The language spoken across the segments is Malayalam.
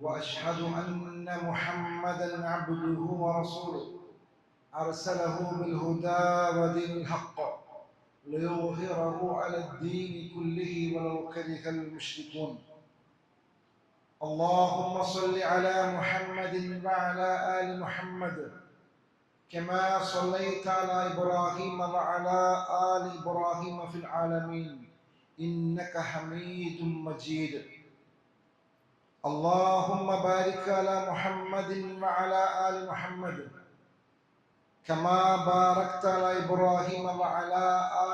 وأشهد أن محمدا عبده ورسوله. أرسله بالهدى ودين الحق ليظهره على الدين كله ولو كره المشركون. اللهم صل على محمد وعلى آل محمد كما صليت على إبراهيم وعلى آل إبراهيم في العالمين. إنك حميد مجيد. اللهم بارك على محمد وعلى آل محمد. كما باركت على إبراهيم وعلى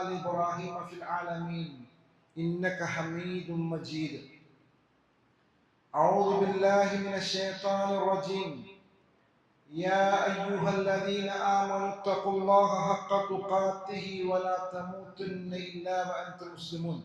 آل إبراهيم في العالمين. إنك حميد مجيد. أعوذ بالله من الشيطان الرجيم. يا أيها الذين آمنوا اتقوا الله حق تقاته ولا تموتن إلا وأنتم مسلمون.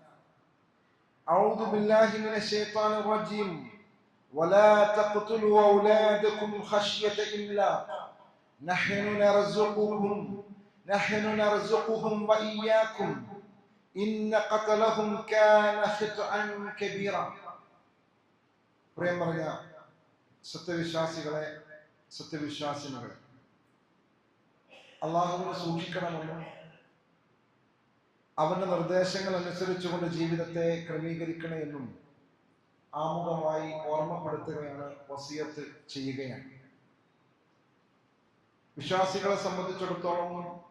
أعوذ بالله من الشيطان الرجيم ولا تقتلوا أولادكم خشية إملاق نحن نرزقهم نحن نرزقهم وإياكم إن قتلهم كان خطأ كبيرا പ്രിയം പറഞ്ഞ സത്യവിശ്വാസികളെ സത്യവിശ്വാസിനികളെ അള്ളാഹുവിനെ സൂക്ഷിക്കണമെന്നും അവന്റെ നിർദ്ദേശങ്ങൾ അനുസരിച്ചുകൊണ്ട് ജീവിതത്തെ ക്രമീകരിക്കണേ എന്നും ആമുഖമായി ഓർമ്മപ്പെടുത്തുകയാണ് വസിയത്ത് ചെയ്യുകയാണ്. വിശ്വാസികളെ സംബന്ധിച്ചിടത്തോളം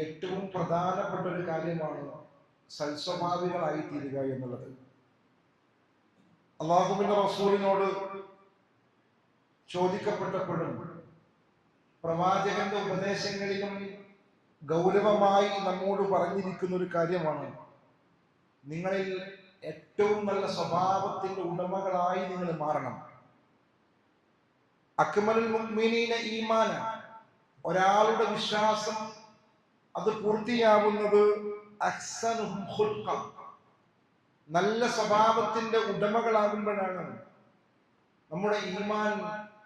ഏറ്റവും പ്രധാനപ്പെട്ട ഒരു കാര്യമാണ് സൽസ്വഭാവികളായി തീരുക എന്നുള്ളത്. അള്ളാഹുബിന്റെ റസൂലിനോട് ചോദിക്കപ്പെട്ടപ്പോഴും പ്രവാചകന്റെ ഉപദേശങ്ങളിലും ഗൗരവമായി നമ്മോട് പറഞ്ഞിരിക്കുന്ന ഒരു കാര്യമാണ്. നിങ്ങളിൽ ഏറ്റവും നല്ല സ്വഭാവത്തിന്റെ ഉടമകളായി നിങ്ങൾ മാറണം. അക്മലുൽ മുഅ്മിനീന ഈമാന. ഒരാളുടെ വിശ്വാസം അത് പൂർത്തിയാവുന്നത് നല്ല സ്വഭാവത്തിന്റെ ഉടമകളാകുമ്പോഴാണ് നമ്മുടെ ഈമാൻ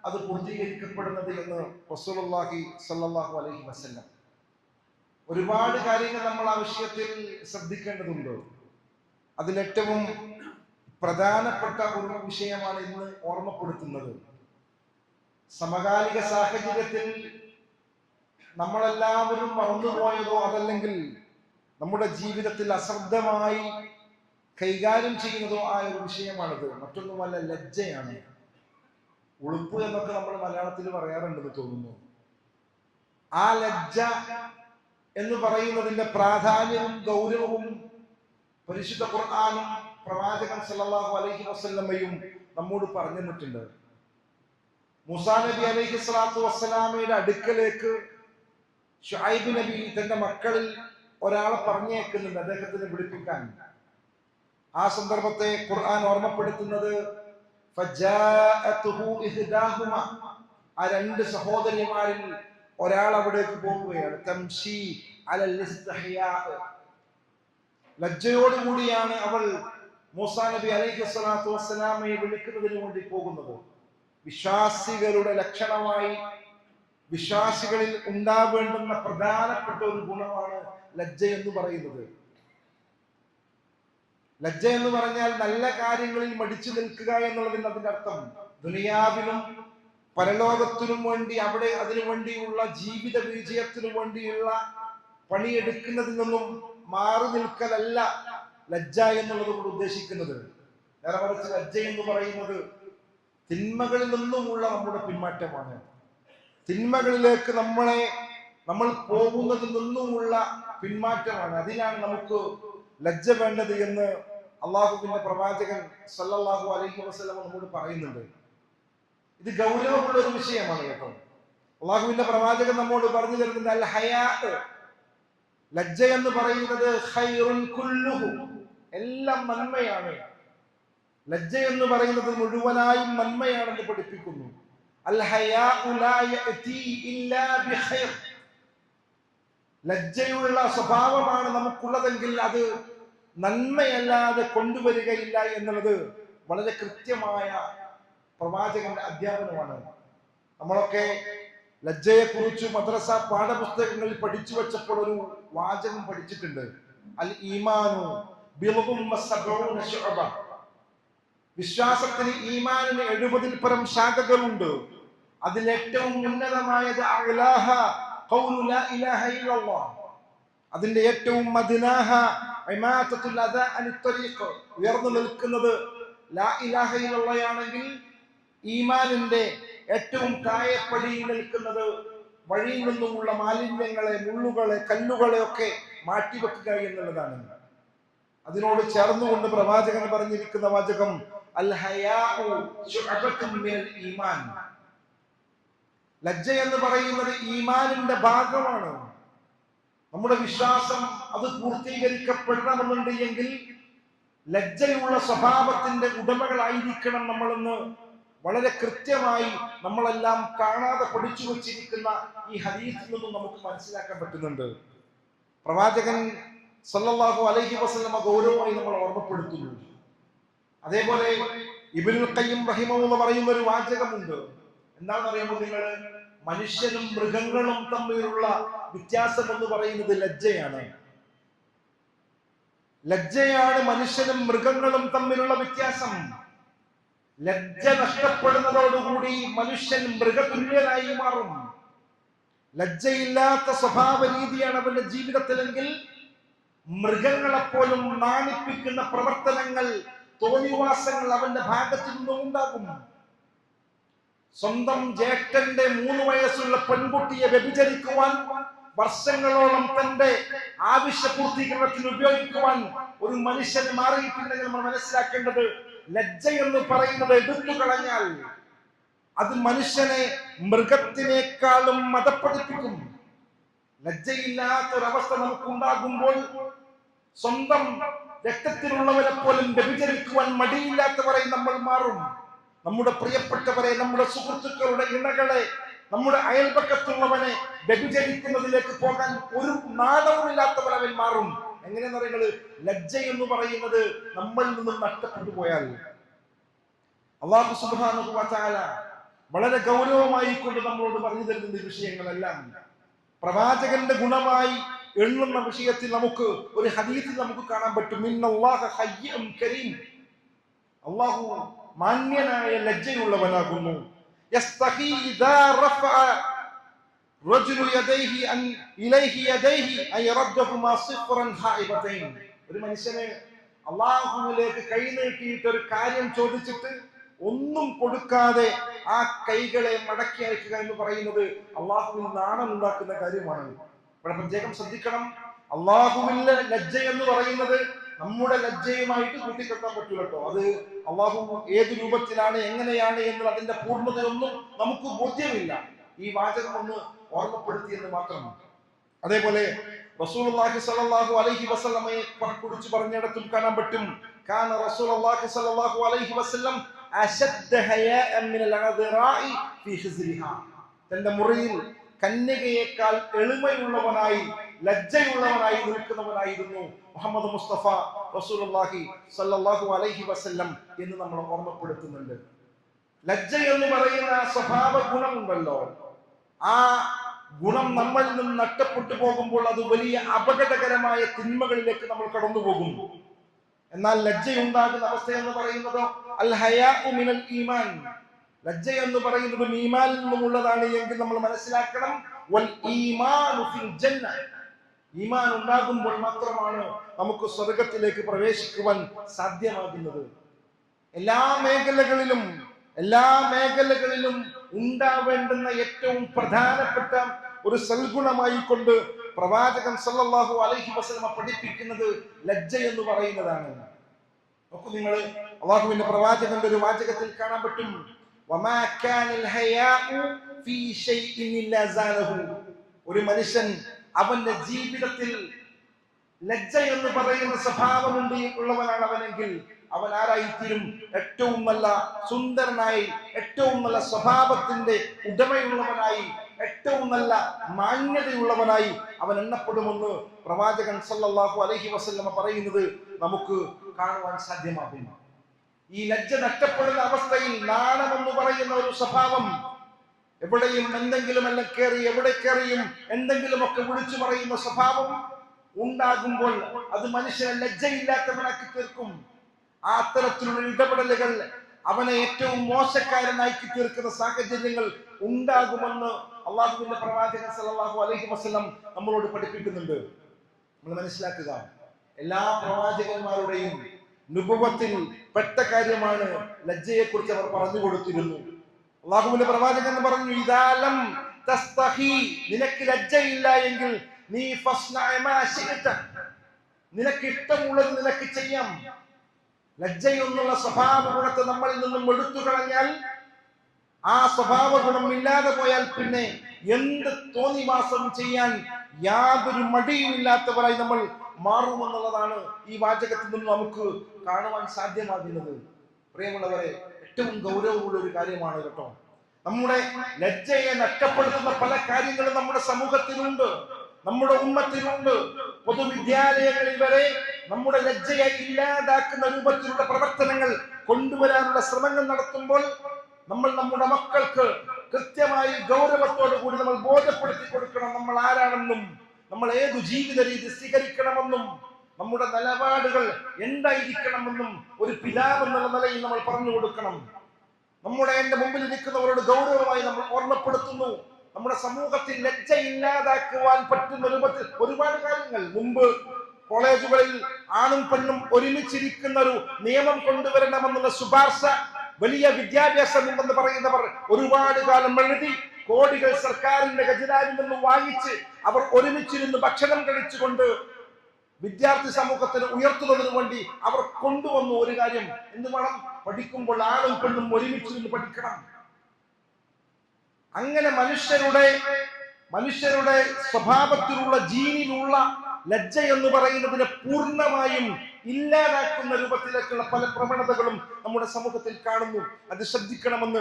അത് പൂർത്തീകരിക്കപ്പെടുന്നത് എന്ന് റസൂലുള്ളാഹി സ്വല്ലല്ലാഹു അലൈഹി വസല്ലം. ഒരുപാട് കാര്യങ്ങൾ നമ്മൾ ആ വിഷയത്തിൽ ശ്രദ്ധിക്കേണ്ടതുണ്ട്. അതിലേറ്റവും പ്രധാനപ്പെട്ട ഒരു വിഷയമാണ് ഇന്ന് ഓർമ്മപ്പെടുത്തുന്നത്. സമകാലിക സാഹചര്യത്തിൽ നമ്മളെല്ലാവരും മറന്നുപോയതോ അതല്ലെങ്കിൽ നമ്മുടെ ജീവിതത്തിൽ അശ്രദ്ധമായി കൈകാര്യം ചെയ്യുന്നതോ ആയ ഒരു വിഷയമാണിത്. മറ്റൊന്നുമല്ല ലജ്ജയാണ്. ഉളുപ്പ് എന്നൊക്കെ നമ്മൾ മലയാളത്തിൽ പറയാറുണ്ടെന്ന് തോന്നുന്നു. ആ ലജ്ജ എന്ന് പറയുന്നതിന്റെ പ്രാധാന്യവും ഗൗരവവും പരിശുദ്ധ ഖുർആാനും പ്രവാചകൻ സല്ലാഹു അലൈഹി വസ്ല്ലമ്മയും നമ്മോട് പറഞ്ഞു തന്നിട്ടുണ്ട്. മുസാ നബി അലൈഹി സ്വലാത്തു വസ്സലാമയുടെ അടുക്കലേക്ക് ഷായിബ് നബി തന്റെ മക്കളിൽ ഒരാളെ പറഞ്ഞേക്കുന്നുണ്ട് അദ്ദേഹത്തിന് വിളിപ്പിക്കാൻ. ആ സന്ദർഭത്തെ ഖുർആൻ ഓർമ്മപ്പെടുത്തുന്നത് ആ രണ്ട് സഹോദരിമാരിൽ ഒരാൾ അവിടേക്ക് പോകുകയാണ്. അലൽ ലജ്ജയോടുകൂടിയാണ് അവൾ മൂസാ നബി അലൈഹി സ്വലാത്തു വസ്സലാമയെ വിളിക്കുന്നതിന് വേണ്ടി പോകുന്നത്. വിശ്വാസികളുടെ ലക്ഷണമായി വിശ്വാസികളിൽ ഉണ്ടാവേണ്ടുന്ന പ്രധാനപ്പെട്ട ഒരു ഗുണമാണ് ലജ്ജ എന്ന് പറയുന്നത്. ലജ്ജ എന്ന് പറഞ്ഞാൽ നല്ല കാര്യങ്ങളിൽ മടിച്ചു നിൽക്കുക എന്നുള്ളതിന് അതിന്റെ അർത്ഥം. ദുനിയാവിലും പരലോകത്തിനും വേണ്ടി അവിടെ അതിനു വേണ്ടിയുള്ള ജീവിത വിജയത്തിനു വേണ്ടിയുള്ള പണിയെടുക്കുന്നതിൽ നിന്നും മാറി നിൽക്കലല്ല ലജ്ജ എന്നുള്ളത് കൊണ്ട് ഉദ്ദേശിക്കുന്നത്. നേരെ മറിച്ച് ലജ്ജ എന്ന് പറയുന്നത് തിന്മകളിൽ നിന്നുമുള്ള നമ്മുടെ പിന്മാറ്റമാണ്. തിന്മകളിലേക്ക് നമ്മളെ നമ്മൾ പോകുന്നതിൽ നിന്നുമുള്ള പിന്മാറ്റമാണ്. അതിനാണ് നമുക്ക് ലജ്ജ വേണ്ടത് എന്ന് അള്ളാഹുവിന്റെ പ്രവാചകൻ സല്ലാഹു അലൈഹി വസല്ലം നമ്മോട് പറയുന്നുണ്ട്. ഇത് ഗൗരവമുള്ള ഒരു വിഷയമാണ് കേട്ടോ. അള്ളാഹുവിന്റെ പ്രവാചകൻ നമ്മോട് പറഞ്ഞു തരുന്നത് അൽ ഹയാ. ലജ്ജ എന്ന് പറയുന്നത് എല്ലാം നന്മയാണ്. ലജ്ജ എന്ന് പറയുന്നത് മുഴുവനായും നന്മയാണെന്ന് പഠിപ്പിക്കുന്നു. അൽ ലജ്ജയുള്ള സ്വഭാവമാണ് നമുക്കുള്ളതെങ്കിൽ അത് നന്മയല്ലാതെ കൊണ്ടുവരികയില്ല എന്നുള്ളത് വളരെ കൃത്യമായ പ്രവാചകന്റെ അധ്യാപനമാണ് നമ്മളൊക്കെ ലജ്ജയെ കുറിച്ച് മദ്രസ പാഠപുസ്തകങ്ങളിൽ പഠിച്ചു വെച്ചപ്പോൾ ഒരു വാചകം പഠിച്ചിട്ടുണ്ട് അൽ ഈമാനു. വിശ്വാസത്തിന് ഈമാനിന് എഴുപതിൽ പരം ശാഖകളുണ്ട് അതിൽ ഏറ്റവും ഉന്നതമായത്. അതിന്റെ ഏറ്റവും. ഉയർന്നു നിൽക്കുന്നത് ലാ ഇലാഹ ഇല്ലല്ലാഹയാണെങ്കിൽ ഈമാനിന്റെ ഏറ്റവും താഴെപ്പടിയിൽ നിൽക്കുന്നത് വഴിയിൽ നിന്നുമുള്ള മാലിന്യങ്ങളെ മുള്ളുകളെ കല്ലുകളെ ഒക്കെ മാറ്റിവെക്കുക എന്നുള്ളതാണ്. അതിനോട് ചേർന്നുകൊണ്ട് പ്രവാചകൻ പറഞ്ഞിരിക്കുന്ന വാചകം അൽ ഈമാൻ. ലജ്ജ എന്ന് പറയുന്നത് ഈമാനിന്റെ ഭാഗമാണ്. നമ്മുടെ വിശ്വാസം അത് പൂർത്തീകരിക്കപ്പെടണമെന്നുണ്ട് എങ്കിൽ ലജ്ജയുള്ള സ്വഭാവത്തിന്റെ ഉടമകളായിരിക്കണം നമ്മളെന്ന് വളരെ കൃത്യമായി നമ്മളെല്ലാം കാണാതെ പഠിച്ചു വച്ചിരിക്കുന്ന ഈ ഹദീസിൽ നിന്നും നമുക്ക് മനസ്സിലാക്കാൻ പറ്റുന്നുണ്ട്. പ്രവാചകൻ സല്ലല്ലാഹു അലൈഹി വസല്ലമ ഗൗരവമായി നമ്മൾ ഓർമ്മപ്പെടുത്തുന്നു. അതേപോലെ ഇബ്നുൽ ഖയ്യിം റഹിമഹുള്ള പറയുന്ന ഒരു വാചകമുണ്ട്. എന്താണെന്ന് അറിയുമ്പോൾ നിങ്ങൾ? മനുഷ്യനും മൃഗങ്ങളും തമ്മിലുള്ള വ്യത്യാസം എന്ന് പറയുന്നത് ലജ്ജയാണ്. ലജ്ജയാണ് മനുഷ്യനും മൃഗങ്ങളും തമ്മിലുള്ള വ്യത്യാസം. ലജ്ജ നഷ്ടപ്പെടുന്നതോടുകൂടി മനുഷ്യൻ മൃഗതുല്യനായി മാറും. ലജ്ജയില്ലാത്ത സ്വഭാവ രീതിയാണ് അവന്റെ ജീവിതത്തിലെങ്കിൽ മൃഗങ്ങളെപ്പോലും നാണിപ്പിക്കുന്ന പ്രവർത്തനങ്ങൾ തോന്നിവാസങ്ങൾ അവന്റെ ഭാഗത്തു നിന്നും ഉണ്ടാകും. സ്വന്തം ജേഷ്ഠന്റെ മൂന്ന് വയസ്സുള്ള പെൺകുട്ടിയെ വ്യഭിചരിക്കുവാൻ വർഷങ്ങളോളം തന്റെ ആവശ്യ പൂർത്തീകരണത്തിന് ഉപയോഗിക്കുവാൻ ഒരു മനുഷ്യൻ മാറിയിട്ടുണ്ടെങ്കിൽ നമ്മൾ മനസ്സിലാക്കേണ്ടത് ലജ്ജ എന്ന് പറയുന്നത് എടുത്തു കളഞ്ഞാൽ അത് മനുഷ്യനെ മൃഗത്തിനേക്കാളും മതപ്പെടുത്തിക്കും ലജ്ജയില്ലാത്ത ഒരവസ്ഥ നമുക്കുണ്ടാകുമ്പോൾ സ്വന്തം രക്തത്തിലുള്ളവരെ പോലും വ്യഭിചരിക്കുവാൻ മടിയില്ലാത്തവരെ നമ്മൾ മാറും. നമ്മുടെ പ്രിയപ്പെട്ടവരെ നമ്മുടെ സുഹൃത്തുക്കളുടെ ഇണകളെ നമ്മുടെ അയൽപക്കത്തുള്ളവനെ വ്യഭിചരിക്കുന്നതിലേക്ക് പോകാൻ ഒരു നാടവുമില്ലാത്തവരവൻ മാറും. എങ്ങനെയെന്ന് പറയുന്നത്? ലജ്ജ എന്ന് പറയുന്നത് നമ്മളിൽ നിന്നും നഷ്ടപ്പെട്ടു പോയാൽ. അള്ളാഹു വ വളരെ ഗൗരവമായി കൊണ്ട് നമ്മളോട് പറഞ്ഞു തരുന്ന വിഷയങ്ങളെല്ലാം. പ്രവാചകന്റെ ഗുണമായി എണ്ണുന്ന വിഷയത്തിൽ നമുക്ക് ഒരു ഹദീസിൽ നമുക്ക് കാണാൻ പറ്റും. കരീം. അള്ളാഹു മാന്യനായ ലജ്ജയുള്ളവനാകുന്നു. ഒരു മനുഷ്യന് അള്ളാഹുവിലേക്ക് കൈ നീട്ടിയിട്ട് ഒരു കാര്യം ചോദിച്ചിട്ട് ഒന്നും കൊടുക്കാതെ ആ കൈകളെ മടക്കി അയക്കുക എന്ന് പറയുന്നത് അള്ളാഹുവിൽ നാണം ഉണ്ടാക്കുന്ന കാര്യമാണ്. ഇവിടെ പ്രത്യേകം ശ്രദ്ധിക്കണം. അള്ളാഹുവിന്റെ ലജ്ജ എന്ന് പറയുന്നത് നമ്മുടെ ലജ്ജയുമായിട്ട് കൂട്ടിക്കെട്ടാൻ പറ്റൂ കേട്ടോ അത് അള്ളാഹു ഏത് രൂപത്തിലാണ് എങ്ങനെയാണ് എന്ന് അതിന്റെ പൂർണതയൊന്നും നമുക്ക് ബോധ്യമില്ല. ഈ വാചകം ഒന്ന് ഓർമ്മപ്പെടുത്തിയെന്ന് മാത്രം. അതേപോലെ റസൂലുള്ളാഹി സ്വല്ലല്ലാഹു അലൈഹി കുറിച്ച് പറഞ്ഞിടത്തും കാണാൻ പറ്റും. റസൂലുള്ളാഹി സ്വല്ലല്ലാഹു അലൈഹി വസല്ലം മിനൽ ഫീ തന്റെ മുറിയിൽ കന്യകയേക്കാൾ എളിമയുള്ളവനായി ലജ്ജയുള്ളവനായി നിൽക്കുന്നവനായിരുന്നു മുഹമ്മദ് മുസ്തഫ റസൂലുള്ളാഹി സ്വല്ലല്ലാഹു അലൈഹി വസല്ലം എന്ന് നമ്മൾ ഓർമ്മപ്പെടുത്തുന്നുണ്ട്. ലജ്ജ എന്ന് പറയുന്ന സ്വഭാവ ഗുണമുണ്ടല്ലോ ആ ഗുണം നമ്മളിൽ നിന്ന് നഷ്ടപ്പെട്ടു പോകുമ്പോൾ അത് വലിയ അപകടകരമായ തിന്മകളിലേക്ക് നമ്മൾ കടന്നു പോകും എന്നാൽ ലജ്ജയുണ്ടാകുന്ന അവസ്ഥ എന്ന് പറയുന്നത് അൽ മിനൽ ഈമാൻ. ലജ്ജ എന്ന് പറയുന്നത് ഈമാനിൽ നിന്നുമുള്ളതാണ് എങ്കിൽ നമ്മൾ മനസ്സിലാക്കണം വൽ ജന്ന. ഈമാൻ ഉണ്ടാകുമ്പോൾ മാത്രമാണ് നമുക്ക് സ്വർഗത്തിലേക്ക് പ്രവേശിക്കുവാൻ സാധ്യമാകുന്നത്. എല്ലാ മേഖലകളിലും എല്ലാ മേഖലകളിലും ഉണ്ടാവേണ്ടുന്ന ഏറ്റവും പ്രധാനപ്പെട്ട ഒരു സൽഗുണമായി കൊണ്ട് പ്രവാചകൻ സല്ലല്ലാഹു അലൈഹി വസല്ലമ പഠിപ്പിക്കുന്നത് ലജ്ജ എന്ന് പറയുന്നതാണ്. നോക്കൂ നിങ്ങൾ അള്ളാഹുവിന്റെ പ്രവാചകന്റെ ഒരു വാചകത്തിൽ കാണാൻ പറ്റും. ഒരു മനുഷ്യൻ അവന്റെ ജീവിതത്തിൽ ലജ്ജ എന്ന് പറയുന്ന സ്വഭാവമുണ്ട് ഉള്ളവനാണ് അവനെങ്കിൽ അവൻ ആരായിത്തീരും? ഏറ്റവും നല്ല സുന്ദരനായി ഏറ്റവും നല്ല സ്വഭാവത്തിന്റെ ഉടമയുള്ളവനായി ഏറ്റവും നല്ല മാന്യതയുള്ളവനായി അവൻ എണ്ണപ്പെടുമെന്ന് പ്രവാചകൻ സല്ലല്ലാഹു അലൈഹി വസല്ലമ പറയുന്നത് നമുക്ക് കാണുവാൻ സാധ്യമാകും. ഈ ലജ്ജ നഷ്ടപ്പെടുന്ന അവസ്ഥയിൽ നാണമെന്ന് പറയുന്ന ഒരു സ്വഭാവം എവിടെയും എന്തെങ്കിലും എല്ലാം കയറി എവിടെ കയറിയും എന്തെങ്കിലുമൊക്കെ വിളിച്ചു പറയുന്ന സ്വഭാവം ഉണ്ടാകുമ്പോൾ അത് മനുഷ്യനെ ലജ്ജയില്ലാത്തവനാക്കി തീർക്കും. ആ അത്തരത്തിലുള്ള ഇടപെടലുകൾ അവനെ ഏറ്റവും മോശക്കാരനാക്കി തീർക്കുന്ന സാഹചര്യങ്ങൾ ഉണ്ടാകുമെന്ന് അള്ളാഹുവിന്റെ പ്രവാചകൻ സലഹു അലൈഹി വസ്ലം നമ്മളോട് പഠിപ്പിക്കുന്നുണ്ട്. നമ്മൾ മനസ്സിലാക്കുക എല്ലാ പ്രവാചകന്മാരുടെയും നുപവത്തിൽ പെട്ട കാര്യമാണ് ലജ്ജയെ കുറിച്ച് അവർ പറഞ്ഞു കൊടുത്തിരുന്നു. അള്ളാഹുവിന്റെ പ്രവാചകൻ പറഞ്ഞു ഇതാലം നിനക്ക് ലജ്ജയില്ല എങ്കിൽ നീ. നിനക്ക് ഇഷ്ടമുള്ളത് നിനക്ക് ചെയ്യാം. ലജ്ജയൊന്നുള്ള സ്വഭാവ ഗുണത്തെ നമ്മളിൽ നിന്നും എടുത്തു കളഞ്ഞാൽ ആ സ്വഭാവ ഗുണം ഇല്ലാതെ പോയാൽ പിന്നെ എന്ത് തോന്നിവാസം ചെയ്യാൻ യാതൊരു മടിയും ഇല്ലാത്തവരായി നമ്മൾ മാറുമെന്നുള്ളതാണ് ഈ വാചകത്തിൽ നിന്ന് നമുക്ക് കാണുവാൻ സാധ്യമാകുന്നത്. പ്രിയമുള്ളവരെ ഏറ്റവും ഗൗരവമുള്ള ഒരു കാര്യമാണ് കേട്ടോ. നമ്മുടെ ലജ്ജയെ നഷ്ടപ്പെടുത്തുന്ന പല കാര്യങ്ങളും നമ്മുടെ സമൂഹത്തിലുണ്ട്. നമ്മുടെ ഉമ്മത്തിലുണ്ട്. പൊതുവിദ്യാലയങ്ങളിൽ വരെ നമ്മുടെ ലജ്ജയെ ഇല്ലാതാക്കുന്ന രൂപത്തിലുള്ള പ്രവർത്തനങ്ങൾ കൊണ്ടുവരാനുള്ള ശ്രമങ്ങൾ നടത്തുമ്പോൾ നമ്മൾ നമ്മുടെ മക്കൾക്ക് കൃത്യമായി ഗൗരവത്തോടു കൂടി നമ്മൾ ബോധ്യപ്പെടുത്തി കൊടുക്കണം നമ്മൾ ആരാണെന്നും നമ്മൾ ഏതു ജീവിത രീതി സ്വീകരിക്കണമെന്നും നമ്മുടെ നിലപാടുകൾ എന്തായിരിക്കണമെന്നും ഒരു പിതാവ് എന്നുള്ള നിലയിൽ നമ്മൾ പറഞ്ഞു കൊടുക്കണം. നമ്മുടെ എന്റെ മുമ്പിൽ ഇരിക്കുന്നവരോട് ഗൗരവമായി നമ്മൾ ഓർമ്മപ്പെടുത്തുന്നു. നമ്മുടെ സമൂഹത്തിൽ ലജ്ജ ഇല്ലാതാക്കുവാൻ പറ്റുന്ന രൂപത്തിൽ ഒരുപാട് കാര്യങ്ങൾ. മുമ്പ് കോളേജുകളിൽ ആണും പെണ്ണും ഒരുമിച്ചിരിക്കുന്ന ഒരു നിയമം കൊണ്ടുവരണമെന്നുള്ള ശുപാർശ വലിയ വിദ്യാഭ്യാസം ഉണ്ടെന്ന് പറയുന്നവർ ഒരുപാട് കാലം എഴുതി കോടികൾ സർക്കാരിന്റെ ഖജനാവിൽ നിന്ന് വാങ്ങിച്ച് അവർ ഒരുമിച്ചിരുന്ന് ഭക്ഷണം കഴിച്ചുകൊണ്ട് വിദ്യാർത്ഥി സമൂഹത്തിന് ഉയർത്തുന്നതിന് വേണ്ടി അവർ കൊണ്ടുവന്നു ഒരു കാര്യം. എന്ത് വേണം പഠിക്കുമ്പോൾ ആണും പെണ്ണും ഒരുമിച്ചിരുന്ന് പഠിക്കണം. അങ്ങനെ മനുഷ്യരുടെ മനുഷ്യരുടെ സ്വഭാവത്തിലുള്ള ജീനിലുള്ള ലജ്ജ എന്ന് പറയുന്നതിനെ പൂർണമായും ഇല്ലാതാക്കുന്ന രൂപത്തിലേക്കുള്ള പല പ്രവണതകളും നമ്മുടെ സമൂഹത്തിൽ കാണുന്നു. അത് ശ്രദ്ധിക്കണമെന്ന്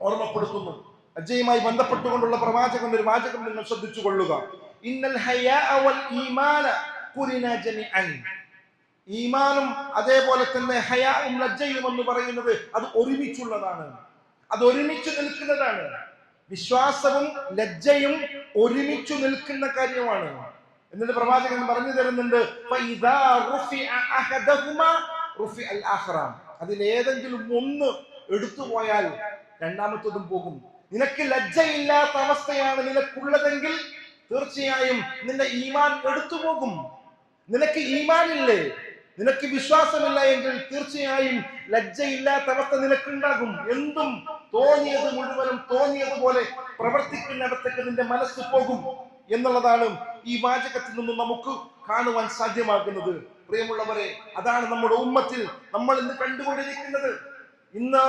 ഓർമ്മപ്പെടുത്തുന്നു. ലജ്ജയുമായി ബന്ധപ്പെട്ടുകൊണ്ടുള്ള പ്രവാചകൻ ഒരു വാചകം നിങ്ങൾ ശ്രദ്ധിച്ചു കൊള്ളുക ഈമാനും അതേപോലെ തന്നെ ഹയാവും ലജ്ജയും എന്ന് പറയുന്നത് അത് ഒരുമിച്ചുള്ളതാണ്. അത് ഒരുമിച്ച് നിൽക്കുന്നതാണ്. വിശ്വാസവും ലജ്ജയും ഒരുമിച്ചു നിൽക്കുന്ന കാര്യമാണ്. എന്നിട്ട് പ്രവാചകൻ പറഞ്ഞു തരുന്നുണ്ട്. അതിലേതെങ്കിലും ഒന്ന് എടുത്തു പോയാൽ രണ്ടാമത്തതും പോകും. നിനക്ക് ലജ്ജയില്ലാത്ത അവസ്ഥയാണ് നിനക്കുള്ളതെങ്കിൽ തീർച്ചയായും നിന്റെ ഈമാൻ എടുത്തു പോകും. നിനക്ക് ഈമാനില്ലേ? നിനക്ക് വിശ്വാസമില്ല എങ്കിൽ തീർച്ചയായും ലജ്ജയില്ലാത്ത അവസ്ഥ നിനക്കുണ്ടാകും. എന്തും തോന്നിയത് മുഴുവനും തോന്നിയതുപോലെ പ്രവർത്തിക്കുന്നിടത്തേക്ക് നിന്റെ മനസ്സ് പോകും എന്നുള്ളതാണ് ഈ വാചകത്തിൽ നിന്നും നമുക്ക് കാണുവാൻ സാധ്യമാകുന്നത്. പ്രിയമുള്ളവരെ അതാണ് നമ്മുടെ ഉമ്മത്തിൽ നമ്മൾ ഇന്ന് കണ്ടുകൊണ്ടിരിക്കുന്നത്. ഇന്ന്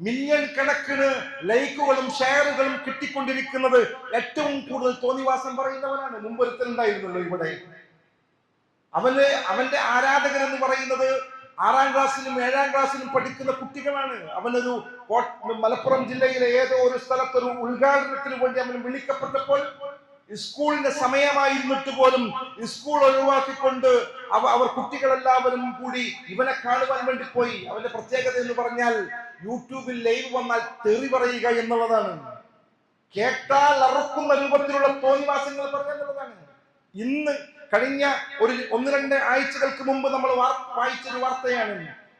മില്യൺ കണക്കിന് ലൈക്കുകളും ഷെയറുകളും കിട്ടിക്കൊണ്ടിരിക്കുന്നത് ഏറ്റവും കൂടുതൽ തോന്നിവാസം പറയുന്നവനാണ്. മുമ്പൊരുത്തലുണ്ടായിരുന്നല്ലോ ഇവിടെ. അവന് അവന്റെ ആരാധകൻ എന്ന് പറയുന്നത് ആറാം ക്ലാസ്സിലും ഏഴാം ക്ലാസ്സിലും പഠിക്കുന്ന കുട്ടികളാണ്. അവനൊരു മലപ്പുറം ജില്ലയിലെ ഏതോ ഒരു സ്ഥലത്തൊരു ഉദ്ഘാടനത്തിന് വേണ്ടി അവൻ വിളിക്കപ്പെട്ടപ്പോൾ സ്കൂളിന്റെ സമയമായിരുന്നിട്ട് പോലും സ്കൂൾ ഒഴിവാക്കിക്കൊണ്ട് അവ അവർ കുട്ടികളെല്ലാവരും കൂടി ഇവനെ കാണുവാൻ വേണ്ടി പോയി. അവന്റെ പ്രത്യേകത എന്ന് പറഞ്ഞാൽ യൂട്യൂബിൽ ലൈവ് വന്നാൽ തെറി പറയുക എന്നുള്ളതാണ്. കേട്ടാൽ അറുക്കുന്ന രൂപത്തിലുള്ള തോന്നിവാസങ്ങൾ പറഞ്ഞെന്നുള്ളതാണ് ഇന്ന് കഴിഞ്ഞ ഒരു ഒന്ന് രണ്ട് ആഴ്ചകൾക്ക് മുമ്പ് നമ്മൾ വായിച്ചൊരു വാർത്തയാണ്.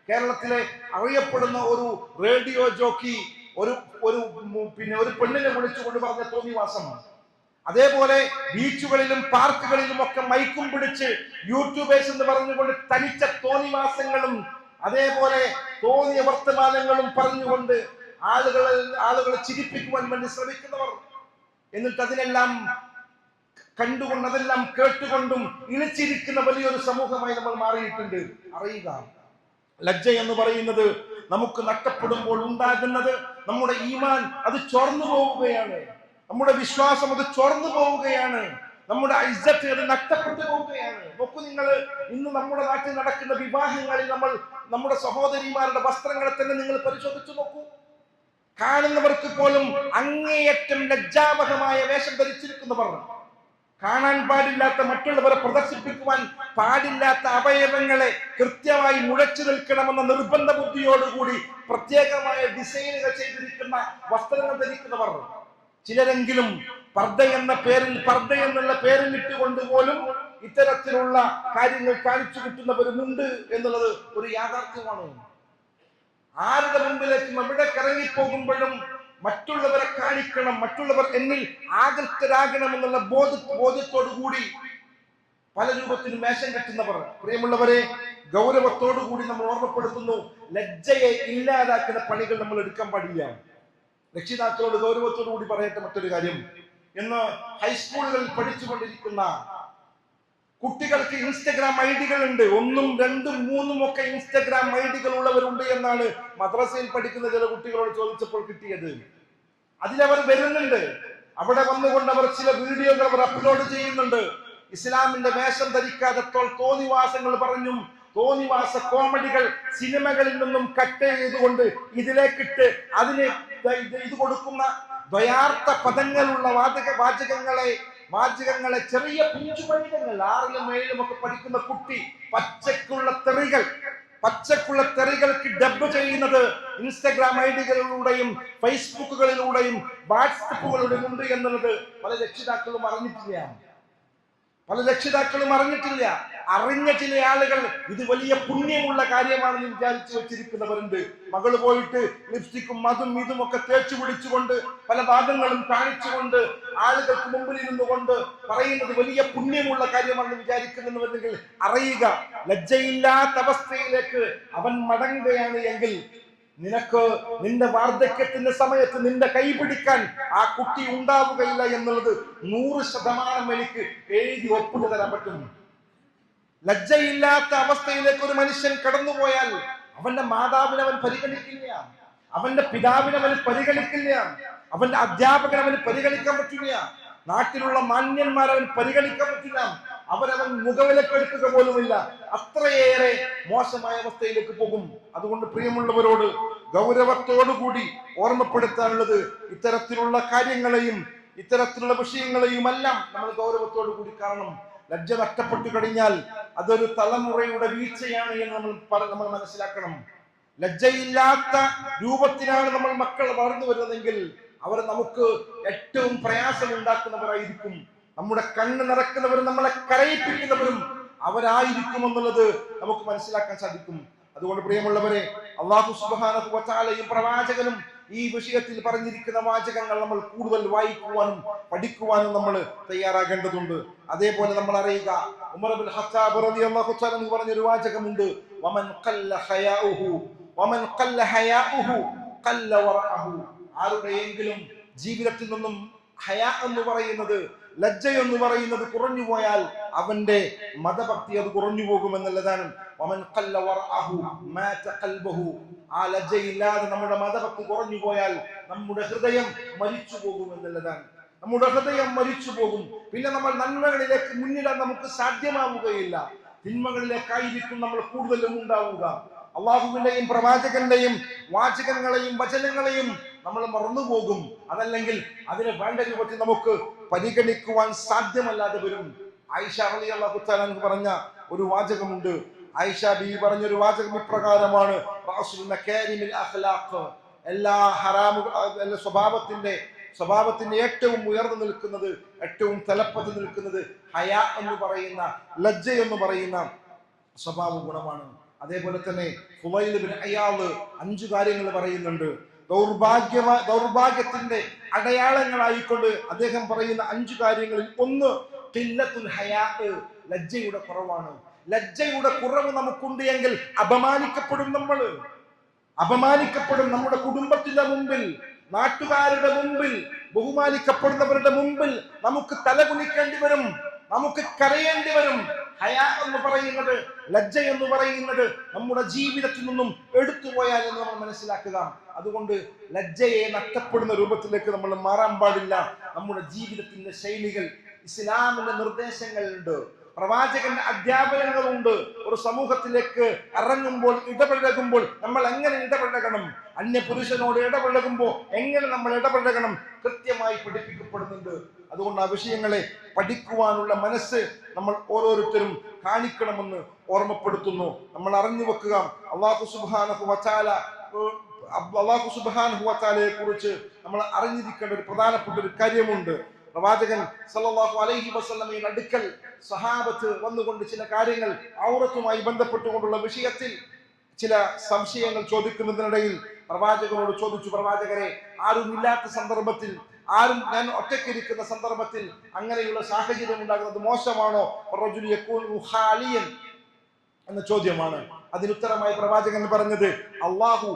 കേരളത്തിലെ അറിയപ്പെടുന്ന ഒരു റേഡിയോ ജോക്കി ഒരു ഒരു പിന്നെ ഒരു പെണ്ണിനെ വിളിച്ചുകൊണ്ട് പറഞ്ഞ തോന്നിവാസം. അതേപോലെ ബീച്ചുകളിലും പാർക്കുകളിലും ഒക്കെ മൈക്കും പിടിച്ച് യൂട്യൂബേഴ്സ് എന്ന് പറഞ്ഞുകൊണ്ട് തനിച്ച തോന്നിവാസങ്ങളും അതേപോലെ തോന്നിയ വർത്തമാനങ്ങളും പറഞ്ഞുകൊണ്ട് ആളുകളെ ആളുകളെ ചിരിപ്പിക്കുവാൻ വേണ്ടി ശ്രമിക്കുന്നവർ. എന്നിട്ട് അതിനെല്ലാം കണ്ടുകൊണ്ട് അതെല്ലാം കേട്ടുകൊണ്ടും ഇണച്ചിരിക്കുന്ന വലിയൊരു സമൂഹമായി നമ്മൾ മാറിയിട്ടുണ്ട്. അറിയുക. ലജ്ജ എന്ന് പറയുന്നത് നമുക്ക് നഷ്ടപ്പെടുമ്പോൾ ഉണ്ടാകുന്നത് നമ്മുടെ ഈമാൻ അത് ചോർന്നു പോവുകയാണ്. നമ്മുടെ വിശ്വാസം അത് ചോർന്നു പോവുകയാണ്. നമ്മുടെ ഇജ്ജത്ത് അത് നഷ്ടപ്പെട്ടു പോവുകയാണ്. നോക്കൂ നിങ്ങൾ ഇന്ന് നമ്മുടെ നാട്ടിൽ നടക്കുന്ന വിവാഹങ്ങളിൽ നമ്മൾ നമ്മുടെ സഹോദരിമാരുടെ വസ്ത്രങ്ങളെ തന്നെ നിങ്ങൾ പരിശോധിച്ചു നോക്കൂ. കാണുന്നവർക്ക് പോലും അങ്ങേയറ്റം ലജ്ജാവഹമായ വേഷം ധരിച്ചിരിക്കുന്നവർ. കാണാൻ പാടില്ലാത്ത മറ്റുള്ളവരെ പ്രദർശിപ്പിക്കുവാൻ പാടില്ലാത്ത അവയവങ്ങളെ കൃത്യമായി മുഴച്ചു നിൽക്കണമെന്ന നിർബന്ധ ബുദ്ധിയോടുകൂടി പ്രത്യേകമായ ഡിസൈനുകൾ ചെയ്തിരിക്കുന്ന വസ്ത്രങ്ങൾ ധരിക്കുന്നവർ. ചിലരെങ്കിലും പർദ്ദ എന്ന പേരിൽ പർദ്ദ എന്നുള്ള പേരിൽ ഇട്ടുകൊണ്ട് പോലും ഇത്തരത്തിലുള്ള കാര്യങ്ങൾ കാണിച്ചു കിട്ടുന്നവരുമുണ്ട് എന്നുള്ളത് ഒരു യാഥാർത്ഥ്യമാണ്. ആരുടെ മുമ്പിലേക്കും എവിടെ കറങ്ങിപ്പോകുമ്പോഴും മറ്റുള്ളവരെ കാണിക്കണം മറ്റുള്ളവർ എന്നിൽ ആകൃഷ്ടരാകണം എന്നുള്ള ബോധ ബോധ്യത്തോടു കൂടി പല രൂപത്തിലും മേശം കെട്ടുന്നവർ. പ്രിയമുള്ളവരെ ഗൗരവത്തോടു കൂടി നമ്മൾ ഓർമ്മപ്പെടുത്തുന്നു ലജ്ജയെ ഇല്ലാതാക്കുന്ന പണികൾ നമ്മൾ എടുക്കാൻ പാടില്ല. രക്ഷിതാക്കളോട് ഗൗരവത്തോടു കൂടി പറയട്ടെ മറ്റൊരു കാര്യം. ഇന്ന് ഹൈസ്കൂളുകളിൽ പഠിച്ചുകൊണ്ടിരിക്കുന്ന കുട്ടികൾക്ക് ഇൻസ്റ്റഗ്രാം ഐ ഡികൾ ഉണ്ട് ഒന്നും രണ്ടും മൂന്നും ഒക്കെ ഇൻസ്റ്റഗ്രാം ഐ ഡികൾ ഉള്ളവരുണ്ട് എന്നാണ് മദ്രസയിൽ പഠിക്കുന്ന ചില കുട്ടികളോട് ചോദിച്ചപ്പോൾ കിട്ടിയത്. അതിലവർ വരുന്നുണ്ട്. അവിടെ വന്നുകൊണ്ട് അവർ ചില വീഡിയോകൾ അവർ അപ്ലോഡ് ചെയ്യുന്നുണ്ട്. ഇസ്ലാമിന്റെ വേഷം ധരിക്കാതെ തോന്നിവാസങ്ങൾ പറഞ്ഞും തോന്നിവാസ കോമഡികൾ സിനിമകളിൽ നിന്നും കട്ട് ചെയ്തുകൊണ്ട് ഇതിലേക്കിട്ട് അതിന് ഇത് കൊടുക്കുന്ന ദ്വയാർത്ഥ പദങ്ങളുള്ള വാചക വാചകങ്ങളെ വാചകങ്ങളെ ചെറിയ പിഞ്ചു പിഞ്ചുപണിതങ്ങൾ ആറിലും ഏഴിലും ഒക്കെ പഠിക്കുന്ന കുട്ടി പച്ചക്കുള്ള തെറികൾ പച്ചക്കുള്ള തെറികൾക്ക് ഡബ് ചെയ്യുന്നത് ഇൻസ്റ്റഗ്രാം ഐ ഡികളിലൂടെയും ഫേസ്ബുക്കുകളിലൂടെയും വാട്സപ്പുകളിലൂടെയും ഉണ്ട് എന്നുള്ളത് പല രക്ഷിതാക്കളും അറിഞ്ഞിട്ടില്ല. പല രക്ഷിതാക്കളും അറിഞ്ഞിട്ടില്ല. അറിഞ്ഞ ചില ആളുകൾ ഇത് വലിയ പുണ്യമുള്ള കാര്യമാണെന്ന് വിചാരിച്ചു വെച്ചിരിക്കുന്നവരുണ്ട്. മകൾ പോയിട്ട് ലിപ്സ്റ്റിക്കും അതും ഇതും ഒക്കെ തേച്ചു പിടിച്ചുകൊണ്ട് പല ഭാഗങ്ങളും കാണിച്ചുകൊണ്ട് ആളുകൾക്ക് മുമ്പിൽ ഇരുന്നുകൊണ്ട് പറയുന്നത് വലിയ പുണ്യമുള്ള കാര്യമാണെന്ന് വിചാരിക്കുന്നുവെങ്കിൽ അറിയുക. ലജ്ജയില്ലാത്ത അവസ്ഥയിലേക്ക് അവൻ മടങ്ങുകയാണ് എങ്കിൽ നിനക്ക് നിന്റെ വാർദ്ധക്യത്തിന്റെ സമയത്ത് നിന്റെ കൈ പിടിക്കാൻ ആ കുട്ടി ഉണ്ടാവുകയില്ല എന്നുള്ളത് നൂറ് ശതമാനം എനിക്ക് എഴുതി ഒപ്പിട്ട് തരാൻ പറ്റും. ലജ്ജയില്ലാത്ത അവസ്ഥയിലേക്ക് ഒരു മനുഷ്യൻ കടന്നുപോയാൽ അവന്റെ മാതാവിനെ അവൻ പരിഗണിക്കില്ല. അവന്റെ പിതാവിനെ പരിഗണിക്കില്ല. അവന്റെ അധ്യാപകൻ അവന് പരിഗണിക്കാൻ പറ്റില്ല. നാട്ടിലുള്ള മാന്യന്മാരെ അവൻ പരിഗണിക്കാൻ പറ്റില്ല. അവരവൻ മുഖവിലക്കെടുക്കുക പോലുമില്ല. അത്രയേറെ മോശമായ അവസ്ഥയിലേക്ക് പോകും. അതുകൊണ്ട് പ്രിയമുള്ളവരോട് ഗൗരവത്തോടുകൂടി ഓർമ്മപ്പെടുത്താനുള്ളത് ഇത്തരത്തിലുള്ള കാര്യങ്ങളെയും ഇത്തരത്തിലുള്ള വിഷയങ്ങളെയും എല്ലാം നമ്മൾ ഗൗരവത്തോടു കൂടി കാണണം. ലജ്ജ നഷ്ടപ്പെട്ടു കഴിഞ്ഞാൽ അതൊരു തലമുറയുടെ വീഴ്ചയാണ് എന്ന് നമ്മൾ നമ്മൾ മനസ്സിലാക്കണം. ലജ്ജയില്ലാത്ത രൂപത്തിലാണ് നമ്മൾ മക്കൾ വളർന്നു വരുന്നതെങ്കിൽ അവർ നമുക്ക് ഏറ്റവും പ്രയാസം ഉണ്ടാക്കുന്നവരായിരിക്കും നമ്മുടെ കണ്ണ് നിറക്കുന്നവരും നമ്മളെ കരയിപ്പിക്കുന്നവരും അവരായിരിക്കും എന്നുള്ളത് നമുക്ക് മനസ്സിലാക്കാൻ സാധിക്കും. അതുകൊണ്ട് പ്രിയമുള്ളവരെ അള്ളാഹു വതആലയും പ്രവാചകനും ഈ വിഷയത്തിൽ പറഞ്ഞിരിക്കുന്ന വാചകങ്ങൾ നമ്മൾ കൂടുതൽ വായിക്കുവാനും പഠിക്കുവാനും നമ്മൾ തയ്യാറാകേണ്ടതുണ്ട്. അതേപോലെ നമ്മൾ അറിയുക ഉമർ റളിയല്ലാഹു എന്ന് പറഞ്ഞൊരു വാചകമുണ്ട് വമൻ ഖല്ല വമൻ ഖല്ല ഹയാഉഹു ഖല്ല വറഅഹു. ആരുടെയെങ്കിലും ജീവിതത്തിൽ നിന്നും ഹയാ എന്ന് പറയുന്നത് ലജ്ജ എന്ന് പറയുന്നത് കുറഞ്ഞു പോയാൽ അവന്റെ മതഭക്തി അത് കുറഞ്ഞു പോകുമെന്നുള്ളതാണ്. ആ ലജ്ജയില്ലാതെ നമ്മുടെ മതഭക്തി കുറഞ്ഞു പോയാൽ നമ്മുടെ ഹൃദയം മരിച്ചു പോകുമെന്നുള്ളതാണ് നമ്മുടെ ഹൃദയം മരിച്ചു പോകും. പിന്നെ നമ്മൾ നന്മകളിലേക്ക് മുന്നിടാൻ നമുക്ക് സാധ്യമാവുകയില്ല. തിന്മകളിലേക്കായിരിക്കും നമ്മൾ കൂടുതലും ഉണ്ടാവുക. അള്ളാഹുവിന്റെയും പ്രവാചകന്റെയും വാചകങ്ങളെയും വചനങ്ങളെയും നമ്മൾ മറന്നുപോകും. അതല്ലെങ്കിൽ അതിനെ വേണ്ട രൂപത്തിൽ നമുക്ക് പരിഗണിക്കുവാൻ സാധ്യമല്ലാതെ വരും. ആയിഷ അലി അള്ളാഹു താലാൻ പറഞ്ഞ ഒരു വാചകമുണ്ട്. ആയിഷ ബി പറഞ്ഞൊരു വാചകം ഇപ്രകാരമാണ്. എല്ലാ ഹറാമു എല്ലാ സ്വഭാവത്തിന്റെ സ്വഭാവത്തിന്റെ ഏറ്റവും ഉയർന്നു നിൽക്കുന്നത് ഏറ്റവും തലപ്പത്ത് നിൽക്കുന്നത് ഹയ എന്ന് പറയുന്ന ലജ്ജ എന്ന് പറയുന്ന സ്വഭാവ ഗുണമാണ്. അതേപോലെ തന്നെ ഫുവൈൽ അയാൾ അഞ്ചു കാര്യങ്ങൾ പറയുന്നുണ്ട്. ദൗർഭാഗ്യ ദൗർഭാഗ്യത്തിന്റെ അടയാളങ്ങളായിക്കൊണ്ട് അദ്ദേഹം പറയുന്ന അഞ്ചു കാര്യങ്ങളിൽ ഒന്ന് ഖില്ലത്തുൽ ഹയാ ലജ്ജയുടെ കുറവാണ്. ലജ്ജയുടെ കുറവ് നമുക്കുണ്ട് എങ്കിൽ അപമാനിക്കപ്പെടും നമ്മൾ. അപമാനിക്കപ്പെടും നമ്മുടെ കുടുംബത്തിന്റെ മുമ്പിൽ നാട്ടുകാരുടെ മുമ്പിൽ ബഹുമാനിക്കപ്പെടുന്നവരുടെ മുമ്പിൽ നമുക്ക് തലകുനിക്കേണ്ടി വരും. നമുക്ക് കരയേണ്ടി വരും. ഹയ എന്ന് പറയുന്നത് ലജ്ജ എന്ന് പറയുന്നത് നമ്മുടെ ജീവിതത്തിൽ നിന്നും എടുത്തുപോയാൽ എന്ന് നമ്മൾ മനസ്സിലാക്കുക. അതുകൊണ്ട് ലജ്ജയെ നഷ്ടപ്പെടുന്ന രൂപത്തിലേക്ക് നമ്മൾ മാറാൻ പാടില്ല. നമ്മുടെ ജീവിതത്തിന്റെ ശൈലികൾ ഇസ്ലാമിന്റെ നിർദ്ദേശങ്ങളുണ്ട്. പ്രവാചകന്റെ അധ്യാപനങ്ങളുണ്ട്. ഒരു സമൂഹത്തിലേക്ക് ഇറങ്ങുമ്പോൾ ഇടപഴകുമ്പോൾ നമ്മൾ എങ്ങനെ ഇടപഴകണം? അന്യ പുരുഷനോട് ഇടപഴകുമ്പോൾ എങ്ങനെ നമ്മൾ ഇടപഴകണം? കൃത്യമായി പഠിപ്പിക്കപ്പെടുന്നുണ്ട്. അതുകൊണ്ട് ആ വിഷയങ്ങളെ പഠിക്കുവാനുള്ള മനസ്സ് നമ്മൾ ഓരോരുത്തരും കാണിക്കണമെന്ന് ഓർമ്മപ്പെടുത്തുന്നു. നമ്മൾ അറിഞ്ഞു വെക്കുക അള്ളാഹു സുബാനഹു വച്ചാല അള്ളാഹു സുബാനഹു വച്ചാലയെ കുറിച്ച് നമ്മൾ അറിഞ്ഞിരിക്കേണ്ട ഒരു പ്രധാനപ്പെട്ട ഒരു കാര്യമുണ്ട്. പ്രവാചകൻ സല്ലല്ലാഹു അലൈഹി വസല്ലമയുടെ അടുക്കൽ സഹാബത്ത് വന്നുകൊണ്ട് ചില കാര്യങ്ങൾ ഔറത്തുമായി ബന്ധപ്പെട്ടുകൊണ്ടുള്ള വിഷയത്തിൽ ചില സംശയങ്ങൾ ചോദിക്കുന്നതിനിടയിൽ പ്രവാചകനോട് ചോദിച്ചു പ്രവാചകരെ ആരുമില്ലാത്ത സന്ദർഭത്തിൽ ആരും ഞാൻ ഒറ്റയ്ക്കിരിക്കുന്ന സന്ദർഭത്തിൽ അങ്ങനെയുള്ള സാഹചര്യം ഉണ്ടാകുന്നത് മോശമാണോ? എന്ന ചോദ്യമാണ്. അതിനുത്തരമായി പ്രവാചകൻ പറഞ്ഞത് അള്ളാഹു